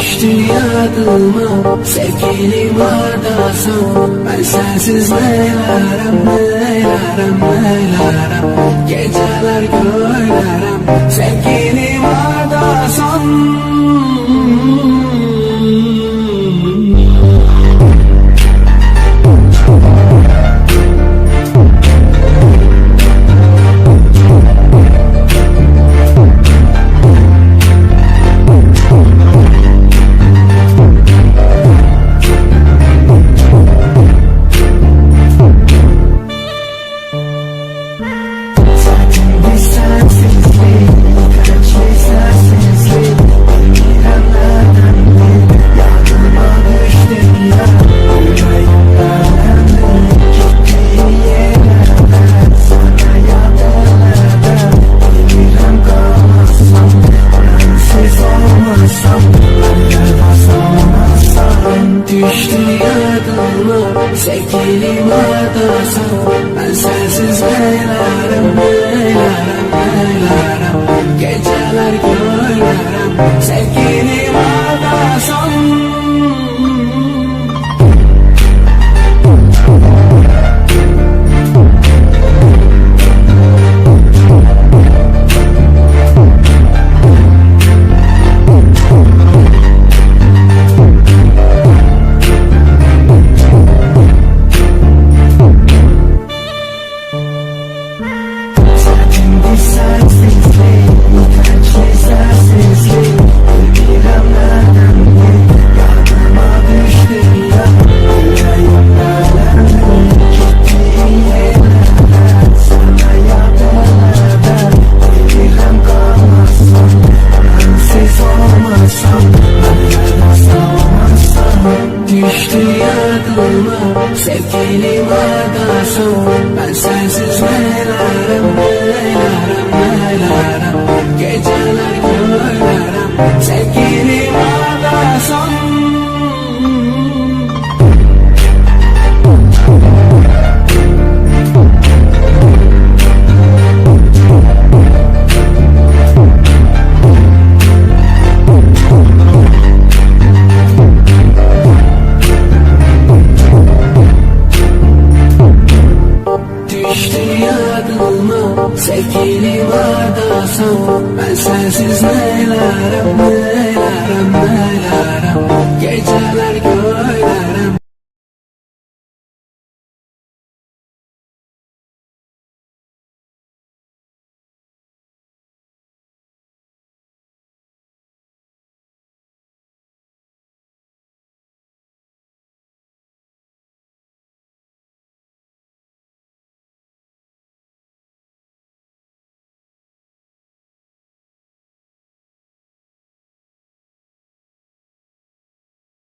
yadıma Sevgilim ardasam Ben sensiz neylerem neylerem neylerem Geceler göylerem Sevgilim ardasam yadıma Sevgilim ardasam Ben sensiz neylerim neylerim neylerim? Geceler göylerim Sevgilim ardasam Sevgilim ardasam Ben sensiz neylerim neylerim neylerim Geceler göylerim Sevgilim ardasam Düştü Sevgili vardı son Ben sensiz neylerim neylerim